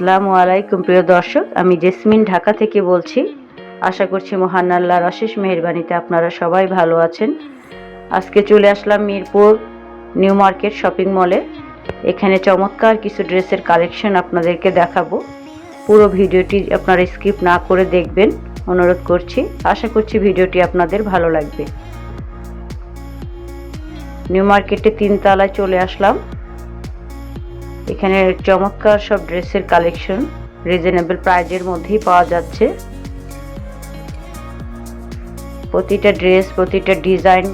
আসসালামু আলাইকুম, প্রিয় দর্শক। আমি জেসমিন ঢাকা থেকে বলছি, আশা করছি মহান আল্লাহর অশেষ মেহেরবানিতে আপনারা সবাই ভালো আছেন। আজকে চলে আসলাম মিরপুর নিউ মার্কেট শপিং মলে। এখানে চমৎকার কিছু ড্রেসের কালেকশন আপনাদেরকে দেখাবো। পুরো ভিডিওটি আপনারা স্কিপ না করে দেখবেন। অনুরোধ করছি, আশা করছি ভিডিওটি আপনাদের ভালো লাগবে। নিউ মার্কেটে তিন তিনতলায় চলে আসলাম। এখানে চমৎকার সব ড্রেসের কালেকশন রিজনেবল প্রাইজের মধ্যেই পাওয়া যাচ্ছে। প্রতিটা ড্রেস, প্রতিটা ডিজাইন,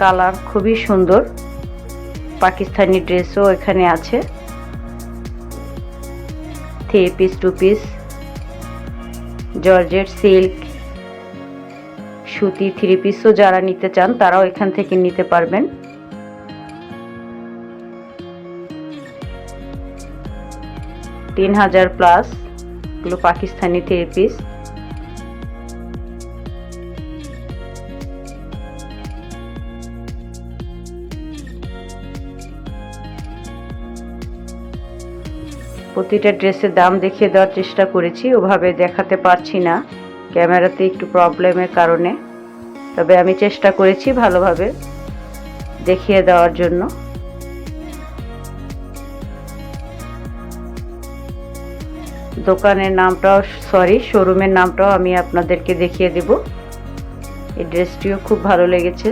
কালার খুবই সুন্দর। পাকিস্তানি ড্রেসও এখানে আছে। Three piece two piece georgette silk, সুতি থ্রি পিসও যারা নিতে চান, তারাও এখান থেকে নিতে পারবেন। তিন হাজার প্লাস এগুলো পাকিস্তানি থ্রি পিস প্রতিটা ড্রেসের দাম দেখিয়ে দেওয়ার চেষ্টা করেছি, ওভাবে দেখাতে পারছি না। ক্যামেরাতে একটু প্রবলেমের কারণে। তবে আমি চেষ্টা করেছি ভালোভাবে দেখিয়ে দেওয়ার জন্য। দোকানের নামটাও সরি শোরুমের নামটাও আমি আপনাদেরকে দেখিয়ে দেব। এই ড্রেসটিও খুব ভালো লেগেছে।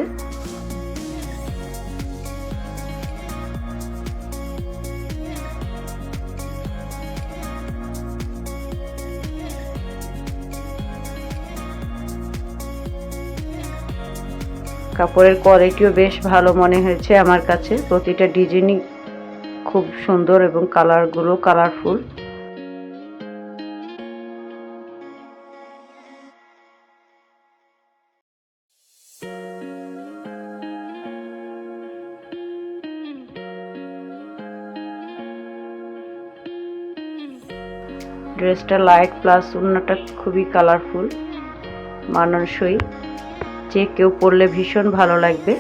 কাপড়ের কোয়ালিটিও বেশ ভালো মনে হয়েছে আমার কাছে। প্রতিটা ডিজাইনই খুব সুন্দর এবং কালারগুলো কালারফুল ড্রেসটা লাইট প্লাস উন্নাটা খুবই কালারফুল মানানসই। যে কেউ পরলে ভীষণ ভালো লাগবে।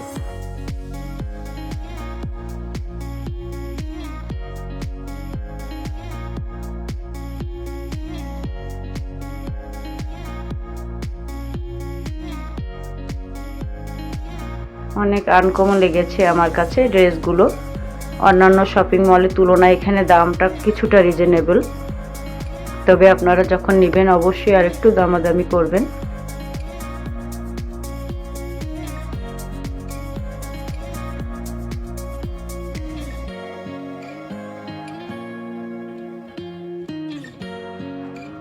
অনেক আনকমন লেগেছে আমার কাছে ড্রেসগুলো। অন্যান্য শপিং মলের তুলনায় এখানে দামটা কিছুটা রিজনেবল তবে আপনারা যখন নেবেন অবশ্যই আর একটু দামাদামি করবেন।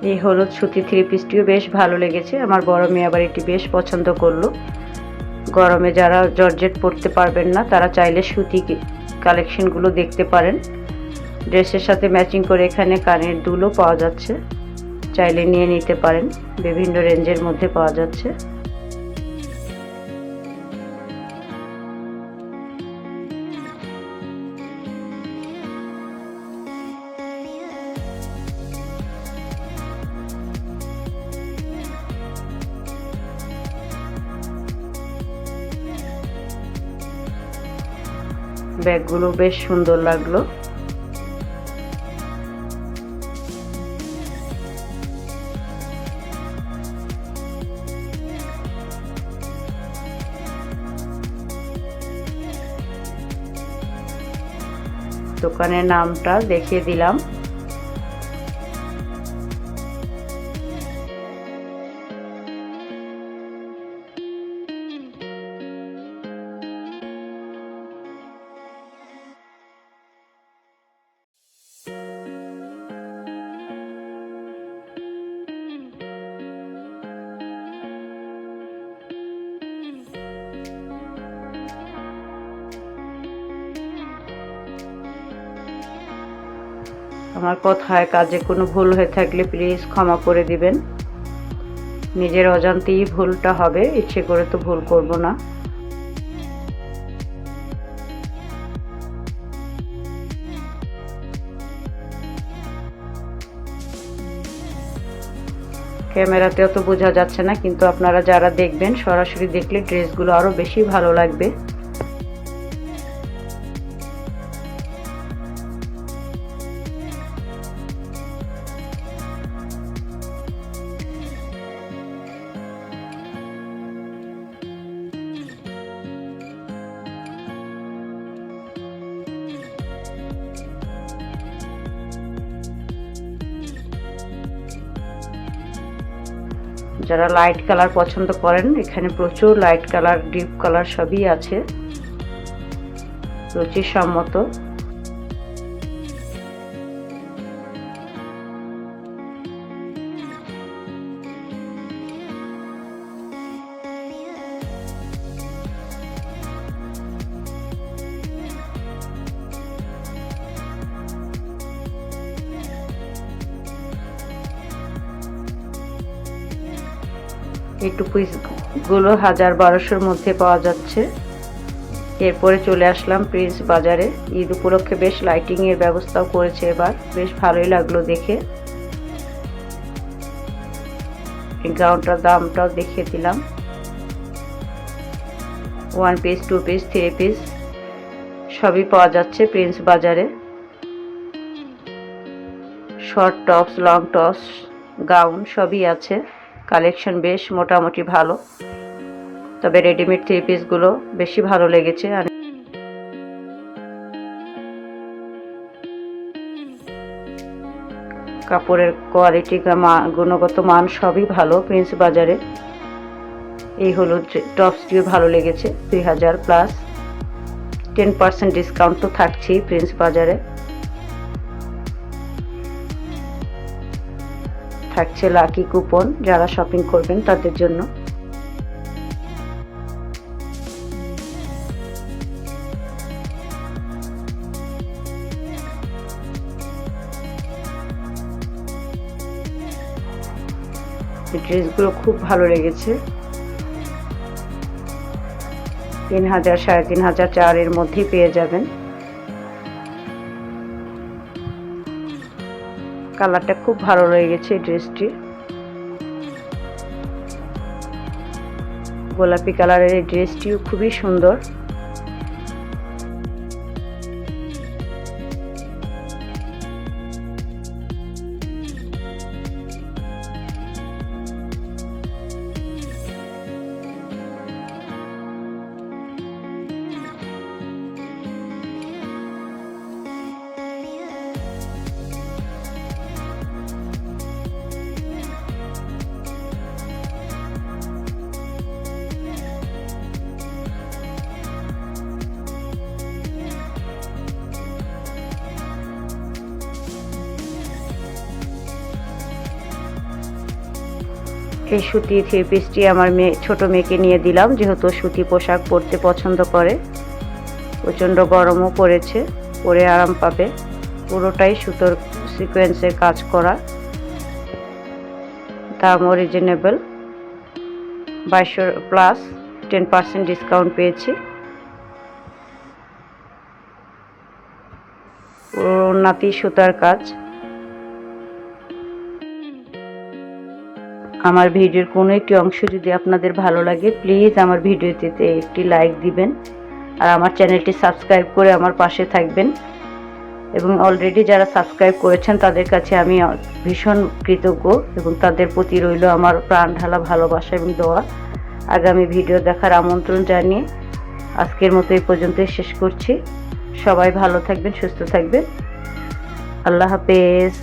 এই হলুদ সুতি থ্রি পিসটিও বেশ ভালো লেগেছে। আমার বড় মেয়ে আবার এটি বেশ পছন্দ করল। গরমে যারা জর্জেট পরতে পারবেন না, তারা চাইলে সুতি কালেকশনগুলো দেখতে পারেন। ড্রেসের সাথে ম্যাচিং করে এখানে কানের দুলও পাওয়া যাচ্ছে। চাইলে নিয়ে নিতে পারেন। বিভিন্ন রেঞ্জের মধ্যে পাওয়া যাচ্ছে। ব্যাগগুলো বেশ সুন্দর লাগল। দোকানের নামটা দেখিয়ে দিলাম। আমার কথায় কাজে কোনো ভুল হয়ে থাকলে প্লিজ ক্ষমা করে দিবেন। নিজের অজান্তেই ভুলটা হবে, ইচ্ছে করে তো ভুল করব না। ক্যামেরাতে তো বোঝা যাচ্ছে না, কিন্তু আপনারা যারা দেখবেন, সরাসরি দেখলে ড্রেসগুলো আরও বেশি ভালো লাগবে। যারা লাইট কালার পছন্দ করেন এখানে প্রচুর লাইট কালার ডিপ কালার সবই আছে। রুচিসম্মত। এই টুপিগুলো হাজার বারোশোর মধ্যে পাওয়া যাচ্ছে। এরপরে চলে আসলাম প্রিন্স বাজারে। ঈদ উপলক্ষে বেশ লাইটিং এর ব্যবস্থাও করেছে এবার। বেশ ভালোই লাগল দেখে। গাউনটার দামটাও দেখিয়ে দিলাম। One piece two piece three piece সবই পাওয়া যাচ্ছে প্রিন্স বাজারে। Short tops long tops gown সবই আছে। কালেকশন বেশ মোটামুটি ভালো। তবে রেডিমেড থ্রি পিসগুলো বেশি ভালো লেগেছে আর কাপড়ের কোয়ালিটি গুণগত মান সবই ভালো প্রিন্স বাজারে। এই হলো টপসটিও ভালো লেগেছে দুই হাজার প্লাস টেন পার্সেন্ট ডিসকাউন্ট তো থাকছেই প্রিন্স বাজারে। থাকছে লাকি কুপন যারা শপিং করবেন তাদের জন্য। ড্রেসগুলো খুব ভালো লেগেছে। তিন হাজার, সাড়ে তিন হাজার, চারের মধ্যেই পেয়ে যাবেন। কালারটা খুব ভালো লেগেছে এই ড্রেসটি গোলাপি কালারের এই ড্রেসটিও খুবই সুন্দর। এই সুতি থ্রি পিসটি আমার মেয়ে, ছোটো মেয়েকে নিয়ে দিলাম। যেহেতু সুতি পোশাক পরতে পছন্দ করে, প্রচণ্ড গরমও পড়েছে, পরে আরাম পাবে। পুরোটাই সুতোর সিকোয়েন্সের কাজ করা। দামও রিজনেবল বাইশশো প্লাস টেন পার্সেন্ট ডিসকাউন্ট পেয়েছি। পুরো নাতি সুতার কাজ। আমার ভিডিওর কোনো একটি অংশ যদি আপনাদের ভালো লাগে প্লিজ আমার ভিডিওটিতে একটি লাইক দিবেন আর আমার চ্যানেলটি সাবস্ক্রাইব করে আমার পাশে থাকবেন। এবং অলরেডি যারা সাবস্ক্রাইব করেছেন, তাদের কাছে আমি ভীষণ কৃতজ্ঞ এবং তাদের প্রতি রইল আমার প্রাণ ঢালা ভালোবাসা এবং দোয়া। আগামী ভিডিও দেখার আমন্ত্রণ জানিয়ে আজকের মতো এই পর্যন্তই শেষ করছি। সবাই ভালো থাকবেন, সুস্থ থাকবেন। আল্লাহ হাফেজ।